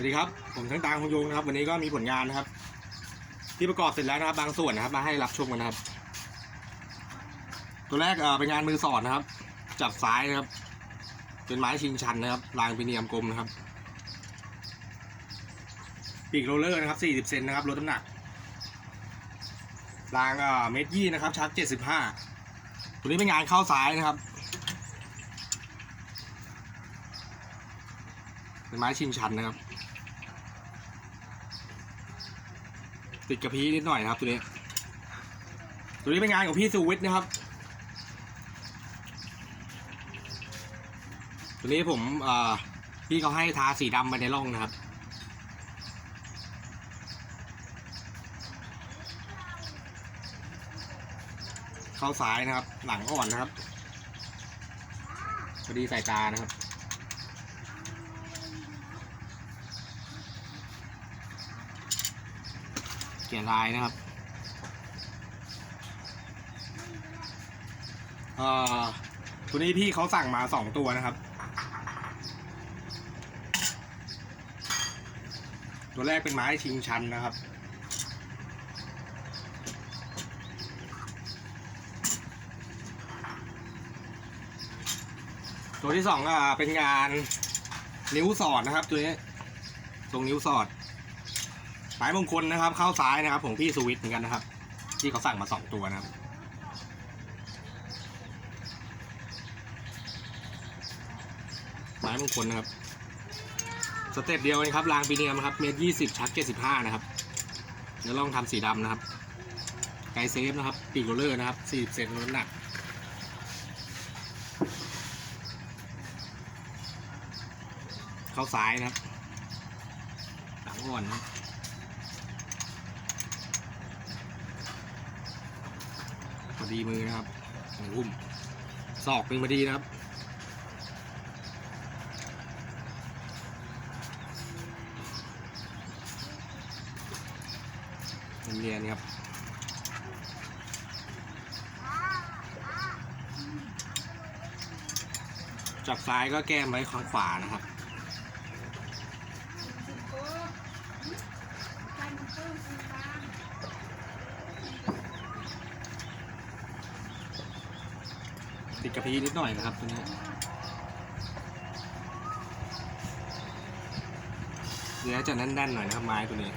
วัสดีครับ ผมทั้งตาคงยงนะครับ วันนี้ก็มีผลงานนะครับ ที่ประกอบเสร็จแล้วนะครับ บางส่วนนะครับ มาให้รับชมกันนะครับ ตัวแรกเป็นงานมือสอดนะครับ จับซ้ายนะครับ เป็นไม้ชิงชันนะครับรางพิเนียมกลมนะครับปีกโรลเลอร์นะครับ 40 เซนนะครับลดน้ำหนัก รางเมตรยี่นะครับชัก 75 ตัวนี้เป็นงานเข้าซ้ายนะครับ เป็นไม้ชิงชันนะครับ ติดกระพี้นิดหน่อยนะครับตัวนี้ ตัวนี้เป็นงานของพี่สุวิทย์นะครับ ตัวนี้ผมพี่เขาให้ทาสีดำไปในร่องนะครับเข้าซ้ายนะครับ หลังอ่อนนะครับพอดีสายตานะครับ เขียลายนะครับอ่อตัวนี้พี่เขาสั่งมาสองตัวนะครับ ตัวแรกเป็นไม้ชิงชันนะครับ ตัวที่สองอะเป็นงานนิ้วสอดนะครับ ตัวนี้ ตรงนิ้วสอด ไม้มงคลนะครับ เข้าซ้ายนะครับของพี่สวิตเหมือนกันนะครับ ที่เขาสั่งมาสองตัวนะครับไม้มงคลนะครับสเต็ปเดียวเองครับรางปีเนียมครับเมตรยี่สิบชักเจ็ดสิบห้านะครับเดี๋ยวลองทำสีดำนะครับ ไกด์เซฟนะครับ ปีกโรเลอร์นะครับสี่สิบเซนลดน้ำหนักเข้าซ้ายนะครับหลังอ่อนนะครับพอ ดีมือนะครับหนึ่งหุ้มศอกเป็นพอดีนะครับเนียนครับจับซ้ายก็แก้มไว้ข้างขวานะครับ ติดกระพี้นิดหน่อยนะครับตัวนี้เดี๋ยจะแน่นๆหน่อยนะครับไม้ตัวนี้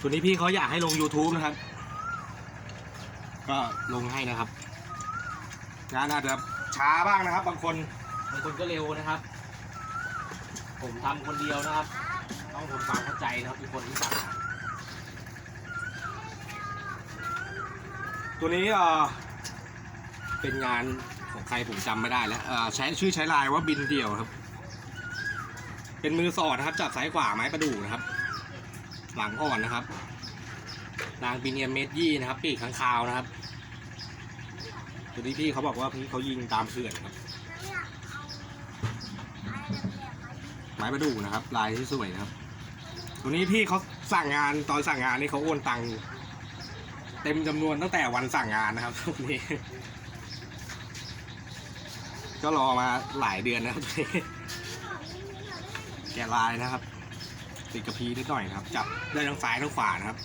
ตัวนี้พี่เขาอยากให้ลง YouTube นะครับ ก็ลงให้นะครับงานอาจจะช้าบ้างนะครับ บางคนบางคนก็เร็วนะครับ ผมทำคนเดียวนะครับ ต้องทำความเข้าใจนะครับทุกคนที่สั่ง ตัวนี้เออเป็นงานของใครผมจำไม่ได้แล้วเออใช้ชื่อใช้ลายว่าบินเดี่ยวครับ เป็นมือสอดนะครับ จับซ้ายขวาไม้ประดู่นะครับ หลังอ่อนนะครับนางปีเนียมเมดยี่นะครับ ปีกข้างคาวนะครับ ตัวนี้พี่เขาบอกว่าพี่เขายิงตามเขื่อนครับ ไม้ประดู่นะครับ ลายที่สวยนะครับ ตัวนี้พี่เขาสั่งงานตอนสั่งงานนี่เขาโอนตังค์ เต็มจำนวนตั้งแต่วันสั่งงานนะครับตัวนี้ ก็รอมาหลายเดือนนะครับตัวนี้แกะลายนะครับ ติดกระพีนิดหน่อยนะครับ จับได้ทั้งซ้ายทั้งขวานะครับ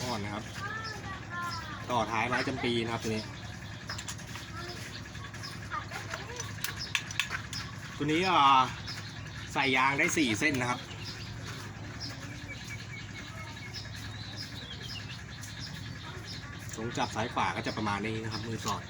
อ่อนนะครับ ต่อท้ายไม้จำปีนะครับตัวนี้ตัวนี้อ่าใส่ยางได้สี่เส้นนะครับ ตร งจับซ้ายขวาก็จะประมาณนี้นะครับ มือสอด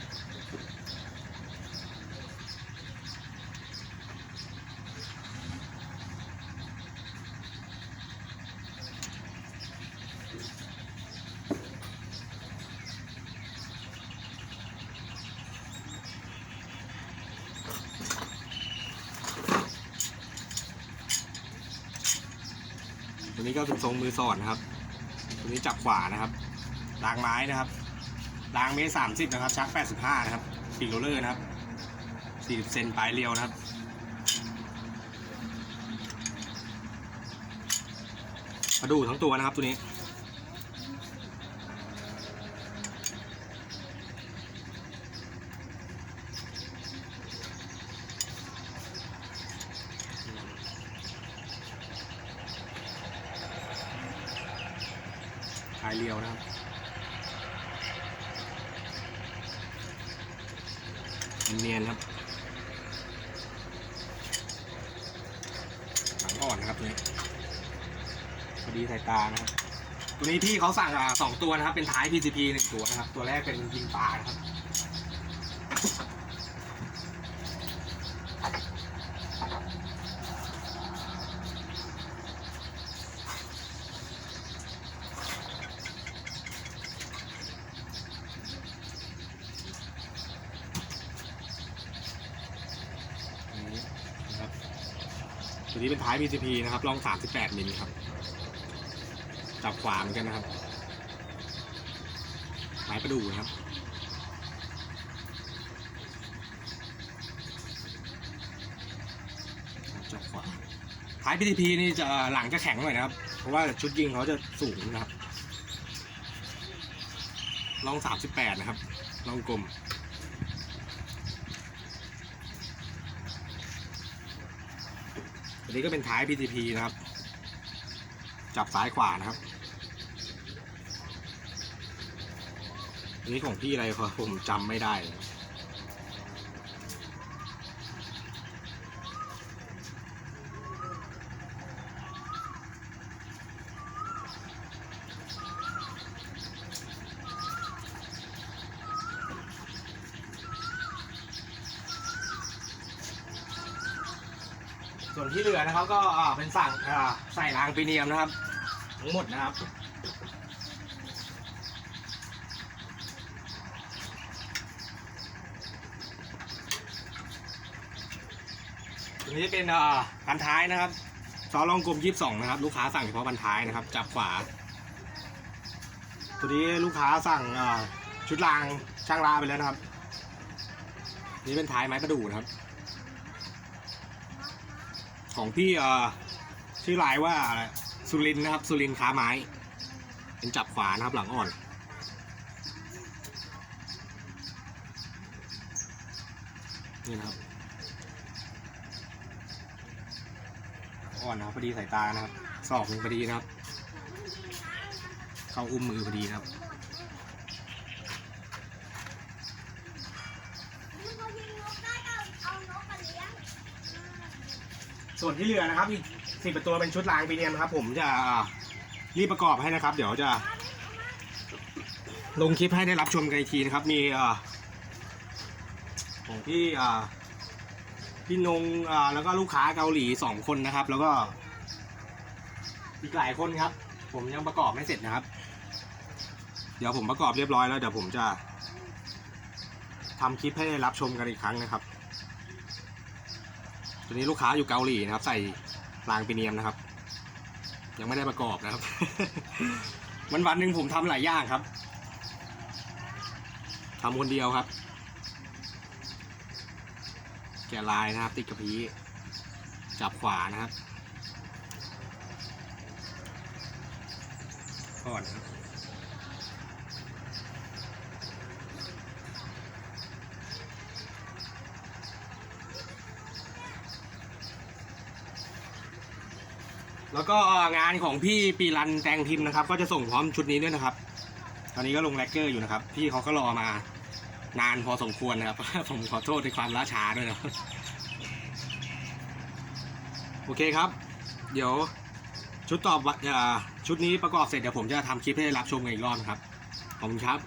ตัวนี้ก็เป็นทรงมือสอดนะครับ ตัวนี้จับขวานะครับรางไม้นะครับ รางเมตรสามสิบนะครับ ชักแปดสิบห้านะครับปีกโรลเลอร์นะครับสี่สิบเซนปลายเรียวนะครับมาดูทั้งตัวนะครับตัวนี้ายเรียวนะครับ เนียนครับหนังอ่อนนะครับเนี้พอดีสายตานะครับ ตัวนี้พี่เขาสั่งอ่าสองตัวนะครับ เป็นท้าย PCP หนึ่งตัวนะครับ ตัวแรกเป็นยิงปลานะครับ นี้นะครับ ตัวนี้เป็นท้าย PCP นะครับลอง 38 มิลครับ จับขวาเหมือนกันนะครับไม้ประดูนะครับจับขวาท้าย PCP นี่จะหลังจะแข็งหน่อยนะครับ เพราะว่าชุดยิงเขาจะสูงนะครับลอง 38 นะครับลองกลม นนี้ก็เป็นท้าย PTP นะครับ จับซ้ายขวานะครับอันนี้ของพี่อะไรครับผมจำไม่ได้ ส่วนที่เหลือนะครับก็อ่าเป็นสั่งอ่าใส่รางปีเนียมนะครับ ทั้งหมดนะครับตัวนี้เป็นอ่าพันท้ายนะครับซอลองกลมยี่สิบสองนะครับ ลูกค้าสั่งเฉพาะพันท้ายนะครับ จับขวา ตัวนี้ลูกค้าสั่งอ่าชุดรางช่างลาไปแล้วนะครับ นี่เป็นท้ายไม้ประดู่นะครับ ของพี่เอ่อชื่อลายว่าอะไรสุรินนะครับสุรินค้าไม้ เป็นจับขวานะครับหลังอ่อน นี่นะครับ อ่อนนะครับพอดีสายตานะครับศอกหนึ่งพอดีนะครับ เข้าอุ้มมือพอดีนะครับ ส่วนที่เหลือนะครับอีกสิบตัวเป็นชุดรางปีเนียมครับ ผมจะรีบประกอบให้นะครับ เดี๋ยวจะ ลงคลิปให้ได้รับชมกันอีกทีนะครับ มีอของพี่พี่นงแล้วก็ลูกค้าเกาหลีสองคนนะครับ แล้วก็ อีกหลายคนครับ ผมยังประกอบไม่เสร็จนะครับ เดี๋ยวผมประกอบเรียบร้อยแล้วเดี๋ยวผมจะทำคลิปให้ได้รับชมกันอีกครั้งนะครับ ตัวนี้ลูกค้าอยู่เกาหลีนะครับ ใส่รางปีเนียมนะครับ ยังไม่ได้ประกอบนะครับ วันวันหนึ่งผมทำหลายอย่างครับทำคนเดียวครับ แกะลายนะครับติดกระพี้จับขวานะครับก่อนนะครับ แล้วก็งานของพี่ปีรันแตงพิมนะครับ ก็จะส่งพร้อมชุดนี้ด้วยนะครับ ตอนนี้ก็ลงแลกเกอร์อยู่นะครับ พี่เขาก็รอมานานพอสมควรนะครับ ผมขอโทษในความล่าช้าด้วยนะโอเคครับ เดี๋ยวชุดต่อไปอ่าชุดนี้ประกอบเสร็จเดี๋ยวผมจะทำคลิปให้ได้รับชมกันอีกรอบนะครับ ขอบคุณครับ